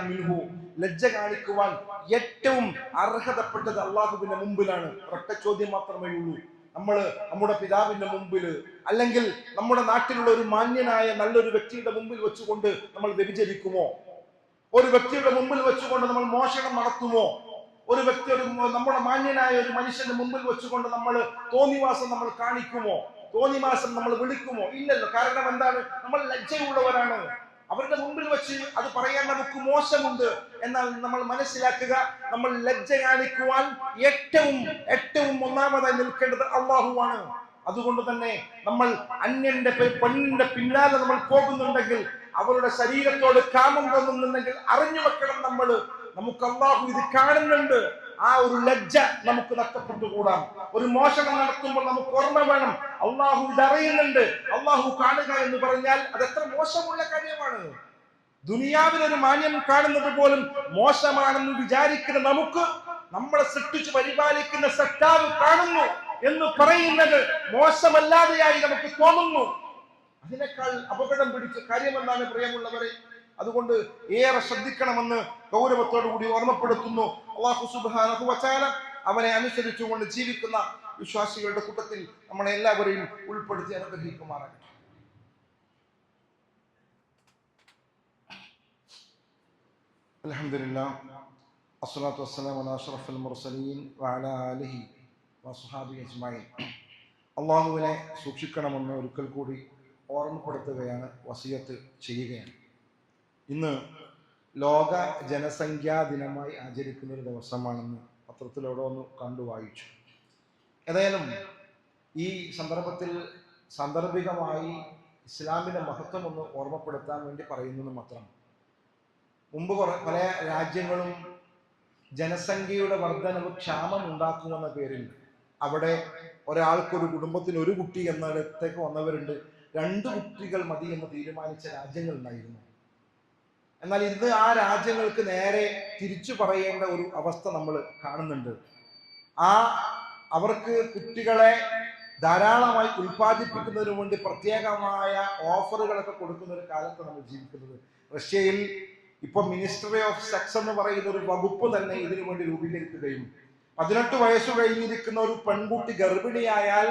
മിൻഹു. ലജ്ജ കാണിക്കുവാൻ ഏറ്റവും അർഹതപ്പെട്ടത് അള്ളാഹുവിന്റെ മുമ്പിലാണ്. ഒറ്റ ചോദ്യം മാത്രമേ ഉള്ളൂ. നമ്മൾ നമ്മുടെ പിതാവിന്റെ മുമ്പിൽ അല്ലെങ്കിൽ നമ്മുടെ നാട്ടിലുള്ള ഒരു മാന്യനായ നല്ലൊരു വ്യക്തിയുടെ മുമ്പിൽ വെച്ചുകൊണ്ട് നമ്മൾ വ്യഭിചരിക്കുമോ? ഒരു വ്യക്തിയുടെ മുമ്പിൽ വെച്ചുകൊണ്ട് നമ്മൾ മോഷണം നടത്തുമോ? ഒരു വ്യക്തി ഒരു നമ്മുടെ മാന്യനായ ഒരു മനുഷ്യന്റെ മുമ്പിൽ വെച്ചുകൊണ്ട് നമ്മൾ തോന്നിവാസം നമ്മൾ കാണിക്കുമോ? തോന്നിവാസം നമ്മൾ വിളിക്കുമോ? ഇല്ലല്ലോ. കാരണം എന്താണ്? നമ്മൾ ലജ്ജയുള്ളവരാണ്. അവരുടെ മുമ്പിൽ വെച്ച് അത് പറയാൻ നമുക്ക് മോശമുണ്ട്. എന്നാൽ നമ്മൾ മനസ്സിലാക്കുക നമ്മൾ ലജ്ജ കാണിക്കുവാൻ ഏറ്റവും ഏറ്റവും ഒന്നാമതായി നിൽക്കേണ്ടത് അള്ളാഹുവാണ്. അതുകൊണ്ട് തന്നെ നമ്മൾ അന്യന്റെ പെണ്ണിന്റെ പിന്നാലെ നമ്മൾ പോകുന്നുണ്ടെങ്കിൽ അവരുടെ ശരീരത്തോട് കാമം തോന്നുന്നുണ്ടെങ്കിൽ അറിഞ്ഞു വെക്കണം നമ്മൾ നമുക്ക് അള്ളാഹു ഇത് കാണുന്നുണ്ട്. ആ ഒരു ലജ്ജ നമുക്ക് നഷ്ടപ്പെട്ടുകൂടാം. ഒരു മോഷണം നടത്തുമ്പോൾ നമുക്ക് ഓർമ്മ വേണം. അള്ളാഹു ഇത് അറിയുന്നുണ്ട്. അള്ളാഹു കാണുക എന്ന് പറഞ്ഞാൽ അത് എത്ര മോശമുള്ള കാര്യമാണ്. ദുനിയാവിൽ ഒരു മാന്യം കാണുന്നത് പോലും മോശമാണെന്ന് വിചാരിക്കുന്ന നമുക്ക് നമ്മളെ സൃഷ്ടിച്ചു പരിപാലിക്കുന്ന സട്ടാവ് കാണുന്നു എന്ന് പറയുന്നത് മോശമല്ലാതെയായി നമുക്ക് തോന്നുന്നു. അതിനേക്കാൾ അപകടം പിടിച്ച കാര്യമെന്നാണ് പ്രിയമുള്ളവരെ? അതുകൊണ്ട് ഏറെ ശ്രദ്ധിക്കണമെന്ന് കൂടി ഓർമ്മപ്പെടുത്തുന്നു. അള്ളാഹു സുബാനഹു വച്ചാല അവനെ അനുസരിച്ചുകൊണ്ട് ജീവിക്കുന്ന വിശ്വാസികളുടെ കൂട്ടത്തിൽ നമ്മളെ എല്ലാവരെയും ഉൾപ്പെടുത്തി അനുഗ്രഹിക്കുമാറാകട്ടെ. അൽഹംദുലില്ലാ അസ്സലാത്തു വസ്സലാമു അലാ അഷ്റഫിൽ മുർസലീൻ വഅലാ ആലിഹി വസ്ഹാബിഹി അജ്മഈൻ. അള്ളാഹുവിനെ സൂക്ഷിക്കണമെന്ന് ഒരിക്കൽ കൂടി ഓർമ്മപ്പെടുത്തുകയാണ് വസിയത്ത് ചെയ്യുകയാണ്. ഇന്ന് ലോക ജനസംഖ്യാ ദിനമായി ആചരിക്കുന്ന ഒരു ദിവസമാണെന്ന് പത്രത്തിലൂടെ ഒന്ന് കണ്ടു വായിച്ചു. ഏതായാലും ഈ സന്ദർഭത്തിൽ സാന്ദർഭികമായി ഇസ്ലാമിന്റെ മഹത്വം ഒന്ന് ഓർമ്മപ്പെടുത്താൻ വേണ്ടി പറയുന്നത് മാത്രം. മുമ്പ് പല രാജ്യങ്ങളും ജനസംഖ്യയുടെ വർധനവ് ക്ഷാമം ഉണ്ടാക്കുമെന്ന പേരിൽ അവിടെ ഒരാൾക്കൊരു കുടുംബത്തിന് ഒരു കുട്ടി എന്നിടത്തേക്ക് വന്നവരുണ്ട്. രണ്ട് കുട്ടികൾ മതി എന്ന് തീരുമാനിച്ച രാജ്യങ്ങൾ ഉണ്ടായിരുന്നു. എന്നാൽ ഇന്ന് ആ രാജ്യങ്ങൾക്ക് നേരെ തിരിച്ചു പറയേണ്ട ഒരു അവസ്ഥ നമ്മൾ കാണുന്നുണ്ട്. ആ അവർക്ക് കുട്ടികളെ ധാരാളമായി ഉൽപ്പാദിപ്പിക്കുന്നതിന് വേണ്ടി പ്രത്യേകമായ ഓഫറുകളൊക്കെ കൊടുക്കുന്ന ഒരു കാലത്ത് നമ്മൾ ജീവിക്കുന്നത്. റഷ്യയിൽ ഇപ്പൊ മിനിസ്റ്ററി ഓഫ് സെക്സ് എന്ന് പറയുന്ന ഒരു വകുപ്പ് തന്നെ ഇതിനു വേണ്ടി രൂപീകരിക്കുകയും പതിനെട്ട് വയസ്സ് കഴിഞ്ഞിരിക്കുന്ന ഒരു പെൺകുട്ടി ഗർഭിണിയായാൽ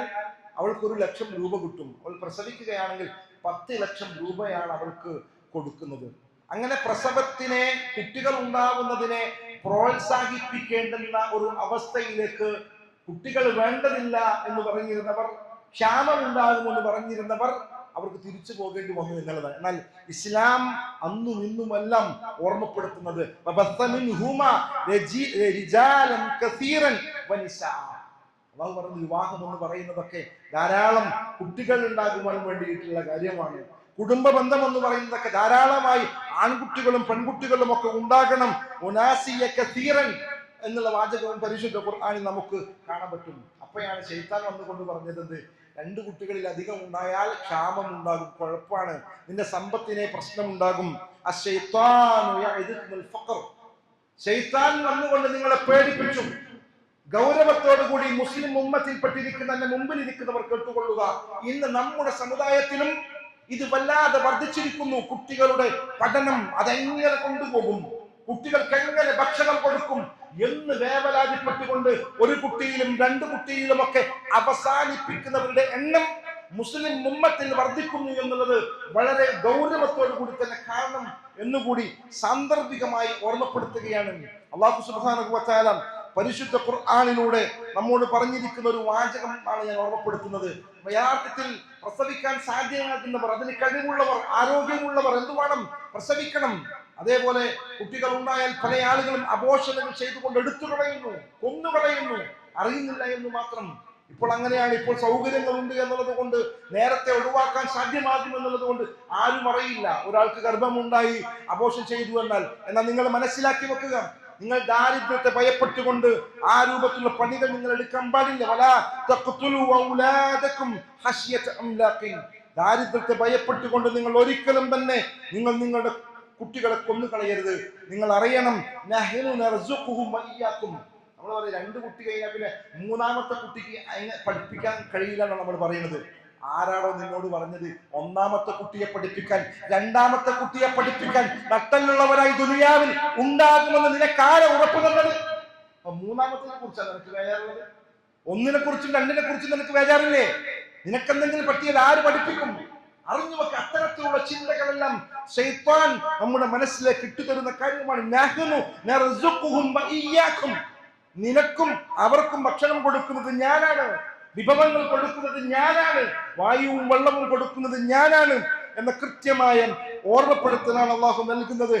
അവൾക്ക് ഒരു ലക്ഷം രൂപ കിട്ടും. അവൾ പ്രസവിക്കുകയാണെങ്കിൽ പത്ത് ലക്ഷം രൂപയാണ് അവൾക്ക് കൊടുക്കുന്നത്. അങ്ങനെ പ്രസവത്തിനെ കുട്ടികൾ ഉണ്ടാവുന്നതിനെ പ്രോത്സാഹിപ്പിക്കേണ്ടുന്ന ഒരു അവസ്ഥയിലേക്ക് കുട്ടികൾ വേണ്ടതില്ല എന്ന് പറഞ്ഞിരുന്നവർ ക്ഷാമം ഉണ്ടാകുമെന്ന് പറഞ്ഞിരുന്നവർ അവർക്ക് തിരിച്ചു പോകേണ്ടി വന്നു എന്നുള്ളതാണ്. എന്നാൽ ഇസ്ലാം അന്നും ഇന്നുമെല്ലാം ഓർമ്മപ്പെടുത്തുന്നത് അള്ളാഹു പറഞ്ഞു വിവാഹം എന്ന് പറയുന്നതൊക്കെ ധാരാളം കുട്ടികൾ ഉണ്ടാകുവാൻ വേണ്ടിയിട്ടുള്ള കാര്യമാണ്. കുടുംബ ബന്ധം എന്ന് പറയുന്നതൊക്കെ ധാരാളമായി ആൺകുട്ടികളും പെൺകുട്ടികളും ഒക്കെ ഉണ്ടാകണം. ഒനാസിയൊക്കെ തീരൻ എന്നുള്ള വാചകവും പരിശുദ്ധ ഖുർആനിൽ നമുക്ക് കാണാൻ പറ്റും. അപ്പോഴാണ് ശൈത്താൻ വന്നുകൊണ്ട് പറഞ്ഞത് രണ്ട് കുട്ടികളിൽ അധികം ഉണ്ടായാൽ ക്ഷാമം ഉണ്ടാകും കുഴപ്പമാണ് നിന്റെ സമ്പത്തിനെ പ്രശ്നമുണ്ടാകും. യഅിദുക്കുമുൽ ഫഖർ. ശൈത്താൻ വന്നുകൊണ്ട് നിങ്ങളെ പേടിപ്പിച്ചു. ഗൗരവത്തോടു കൂടി മുസ്ലിം ഉമ്മത്തിൽപ്പെട്ടിരിക്കുന്ന എന്റെ മുമ്പിൽ ഇരിക്കുന്നവർ കേട്ടുകൊള്ളുക. ഇന്ന് നമ്മുടെ സമുദായത്തിലും ഇത് വല്ലാതെ വർദ്ധിച്ചിരിക്കുന്നു. കുട്ടികളുടെ പഠനം അതെങ്ങനെ കൊണ്ടുപോകും? കുട്ടികൾക്ക് എങ്ങനെ ഭക്ഷണം കൊടുക്കും? എന്ന് വേവലാതിപ്പെട്ടുകൊണ്ട് ഒരു കുട്ടിയിലും രണ്ട് കുട്ടിയിലും ഒക്കെ അവസാനിപ്പിക്കുന്നവരുടെ എണ്ണം മുസ്ലിം മുമ്മത്തിൽ വർദ്ധിക്കുന്നു എന്നുള്ളത് വളരെ ഗൗരവത്തോടു കൂടി തന്നെ കാരണം എന്നുകൂടി സാന്ദർഭികമായി ഓർമ്മപ്പെടുത്തുകയാണ്. അള്ളാഹു വതആല പരിശുദ്ധ ഖുർആാനിലൂടെ നമ്മോട് പറഞ്ഞിരിക്കുന്ന ഒരു വാചകം ഞാൻ ഓർമ്മപ്പെടുത്തുന്നത്. യഥാർത്ഥത്തിൽ പ്രസവിക്കാൻ സാധ്യമാകുന്നവർ അതിന് കഴിവുള്ളവർ ആരോഗ്യമുള്ളവർ എന്തു വേണം? പ്രസവിക്കണം. അതേപോലെ കുട്ടികൾ ഉണ്ടായാൽ പല ആളുകളും അപോഷണങ്ങൾ ചെയ്തുകൊണ്ട് എടുത്തു കളയുന്നു കൊന്നു കളയുന്നു അറിയുന്നില്ല എന്ന് മാത്രം. ഇപ്പോൾ അങ്ങനെയാണ് ഇപ്പോൾ സൗകര്യങ്ങളുണ്ട് എന്നുള്ളത് കൊണ്ട് നേരത്തെ ഒഴിവാക്കാൻ സാധ്യമാകും എന്നുള്ളത് കൊണ്ട് ആരും അറിയില്ല. ഒരാൾക്ക് ഗർഭമുണ്ടായി അപോഷം ചെയ്തു എന്നാൽ. എന്നാൽ നിങ്ങൾ മനസ്സിലാക്കി വെക്കുക. നിങ്ങൾ ദാരിദ്ര്യത്തെ ഭയപ്പെട്ടുകൊണ്ട് ആ രൂപത്തിലുള്ള പണികൾ നിങ്ങൾ എടുക്കാൻ പാടില്ല. ദാരിദ്ര്യത്തെ ഭയപ്പെട്ടുകൊണ്ട് നിങ്ങൾ ഒരിക്കലും തന്നെ നിങ്ങൾ നിങ്ങളുടെ കുട്ടികളെ കൊന്നുകളയരുത്. നിങ്ങൾ അറിയണം നമ്മൾ പറയും രണ്ട് കുട്ടി കഴിഞ്ഞാൽ പിന്നെ മൂന്നാമത്തെ കുട്ടിക്ക് അതിനെ പഠിപ്പിക്കാൻ കഴിയില്ല എന്നാണ് നമ്മൾ പറയുന്നത്. ആരാണോ നിന്നോട് പറഞ്ഞത്? ഒന്നാമത്തെ കുട്ടിയെ പഠിപ്പിക്കാൻ രണ്ടാമത്തെ കുട്ടിയെ പഠിപ്പിക്കാൻ നട്ടലുള്ളവരായി ദുനിയാവിൽ ഉണ്ടാകുമെന്ന് നിനക്കാര ഉറപ്പ് തന്നത്? മൂന്നാമത്തിനെ കുറിച്ചാണ് നിനക്ക് വേജാറുള്ളത്? ഒന്നിനെ കുറിച്ചും രണ്ടിനെ കുറിച്ചും നിനക്ക് വേജാറില്ലേ? നിനക്കെന്തെങ്കിലും പറ്റിയത് ആര് പഠിപ്പിക്കും? അറിഞ്ഞു വെക്ക അത്തരത്തിലുള്ള ചിന്തകളെല്ലാം ശൈത്താൻ നമ്മുടെ മനസ്സിലേക്ക് ഇട്ടുതരുന്ന കാര്യമാണ്. നിനക്കും അവർക്കും ഭക്ഷണം കൊടുക്കുന്നത് ഞാനാണ്. വിഭവങ്ങൾ കൊടുക്കുന്നത് ഞാനാണ്. വായുവും വെള്ളവും കൊടുക്കുന്നത് ഞാനാണ് എന്ന കൃത്യമായ ഓർമ്മപ്പെടുത്തലാണ് അള്ളാഹു നൽകുന്നത്.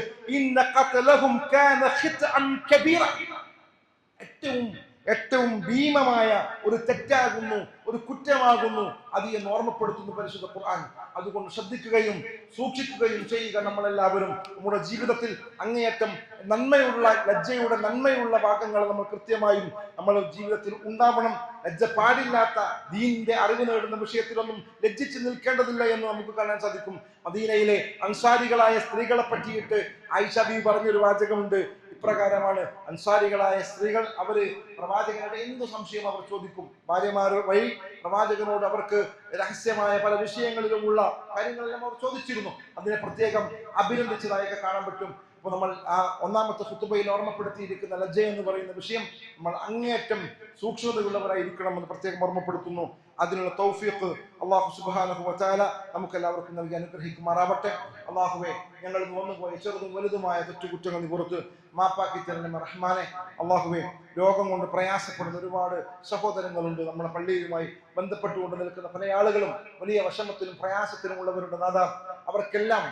ഏറ്റവും ഏറ്റവും ഭീമമായ ഒരു തെറ്റാകുന്നു ഒരു കുറ്റമാകുന്നു അത് എന്ന് ഓർമ്മപ്പെടുത്തുന്നു പരിശുദ്ധ ഖുർആൻ. അതുകൊണ്ട് ശ്രദ്ധിക്കുകയും സൂക്ഷിക്കുകയും ചെയ്യുക നമ്മളെല്ലാവരും. നമ്മുടെ ജീവിതത്തിൽ അങ്ങേയറ്റം നന്മയുള്ള ലജ്ജയുടെ നന്മയുള്ള ഭാഗങ്ങൾ നമ്മൾ കൃത്യമായും നമ്മുടെ ജീവിതത്തിൽ ഉണ്ടാവണം. ലജ്ജ പാടില്ലാത്ത ദീനിന്റെ അറിവ് നേടുന്ന വിഷയത്തിലൊന്നും ലജ്ജിച്ച് നിൽക്കേണ്ടതില്ല എന്ന് നമുക്ക് കാണാൻ സാധിക്കും. മദീനയിലെ അൻസാരികളായ സ്ത്രീകളെ പറ്റിയിട്ട് ആയിഷ ബി പറഞ്ഞൊരു വാചകമുണ്ട്. ഇപ്രകാരമാണ് അൻസാരികളായ സ്ത്രീകൾ അവർ പ്രവാചകനോട് എന്ത് സംശയം അവർ ചോദിക്കും? ഭാര്യമാർ വഴി പ്രവാചകനോട് അവർക്ക് രഹസ്യമായ പല വിഷയങ്ങളിലുമുള്ള കാര്യങ്ങളെല്ലാം അവർ ചോദിച്ചിരുന്നു. അതിനെ പ്രത്യേകം അഭിനന്ദിച്ചതായൊക്കെ കാണാൻ പറ്റും. അപ്പോൾ നമ്മൾ ആ ഒന്നാമത്തെ കുത്തുബയിൽ ഓർമ്മപ്പെടുത്തിയിരിക്കുന്ന ലജ്ജ എന്ന് പറയുന്ന വിഷയം നമ്മൾ അങ്ങേയറ്റം സൂക്ഷ്മതയുള്ളവരായിരിക്കണമെന്ന് പ്രത്യേകം ഓർമ്മപ്പെടുത്തുന്നു. അതിനുള്ള തൗഫീഖ് അള്ളാഹു സുബ്ഹാനഹു വതആല നമുക്ക് എല്ലാവർക്കും നൽകി അനുഗ്രഹിക്കുമാറാവട്ടെ. അള്ളാഹുവെ ഞങ്ങൾ വന്നുപോയ ചെറുതും വലുതുമായ തെറ്റുകുറ്റങ്ങൾ പുറത്ത് മാപ്പാക്കി തരണം റഹ്മാനെ. അള്ളാഹുവെ രോഗം കൊണ്ട് പ്രയാസപ്പെടുന്ന ഒരുപാട് സഹോദരങ്ങളുണ്ട്. നമ്മുടെ പള്ളിയുമായി ബന്ധപ്പെട്ടുകൊണ്ട് നിൽക്കുന്ന പല ആളുകളും വലിയ വിഷമത്തിലും പ്രയാസത്തിലും ഉള്ളവരുടെ നാഥ അവർക്കെല്ലാം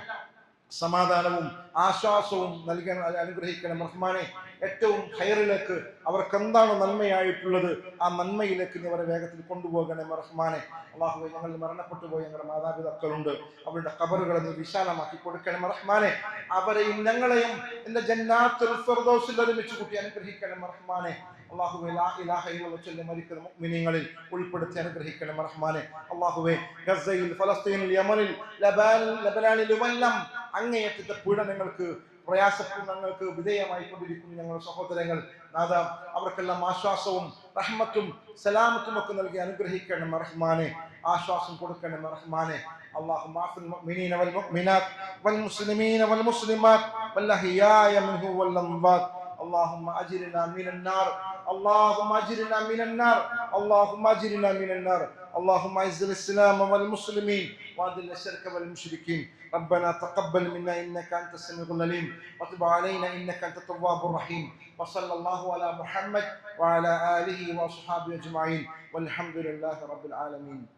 സമാധാനവും ആശ്വാസവും നൽകാൻ അനുഗ്രഹിക്കണം റഹ്മാനെ ഏറ്റവും ഹയറിലേക്ക് അവർക്ക് എന്താണ് നന്മയായിട്ടുള്ളത് ആ നന്മയിലേക്ക് നീ അവരെ വേഗത്തിൽ കൊണ്ടുപോകണേ റഹ്മാനെ. അള്ളാഹു ഞങ്ങൾ മരണപ്പെട്ടു പോയ ഞങ്ങളുടെ മാതാപിതാക്കളുണ്ട്. അവരുടെ കബറുകളെ നീ വിശാലമാക്കി കൊടുക്കണേ റഹ്മാനെ. അവരെയും ഞങ്ങളെയും എന്റെ ജന്നാത്തിൽ ഫിർദൗസിൽ ഒരുമിച്ച് കൂട്ടി അനുഗ്രഹിക്കണേ റഹ്മാനെ. അള്ളാഹുവെ ലാ ഇലാഹ ഇല്ലല്ലാഹ് ചൊല്ലി മരിക്കുന്ന മുഅ്മിനീങ്ങളിൽ ഉൾപ്പെടുത്തി അനുഗ്രഹിക്കണം റഹ്മാനെ. അള്ളാഹുവെ ഗസയിൽ ഫലസ്തീനിൽ യമനിൽ ലബനാനിലുമെല്ലാം അങ്ങേയറ്റത്തെ പീഡനങ്ങൾക്ക് പ്രയാസങ്ങൾക്ക് വിധേയമായി കൊണ്ടിരിക്കുന്ന ഞങ്ങളുടെ സഹോദരങ്ങൾ നാഥ അവർക്കെല്ലാം ആശ്വാസവും റഹ്മത്തും സലാമത്തും ഒക്കെ നൽകി അനുഗ്രഹിക്കണം റഹ്മാനെ ആശ്വാസം കൊടുക്കണം റഹ്മാനെ اللهم اعف المؤمنين والمؤمنات والمسلمين والمسلمات والأحياء منه والأموات اللهم أجرنا من النار. اللهم أجرنا من النار. اللهم أجرنا من النار. اللهم أعز الإسلام والمسلمين وأذل الشرك والمشركين. ربنا تقبل منا إنك أنت السميع العليم. وتب علينا إنك أنت التواب الرحيم. وصلى الله على محمد وعلى آله وأصحابه أجمعين. والحمد لله رب العالمين.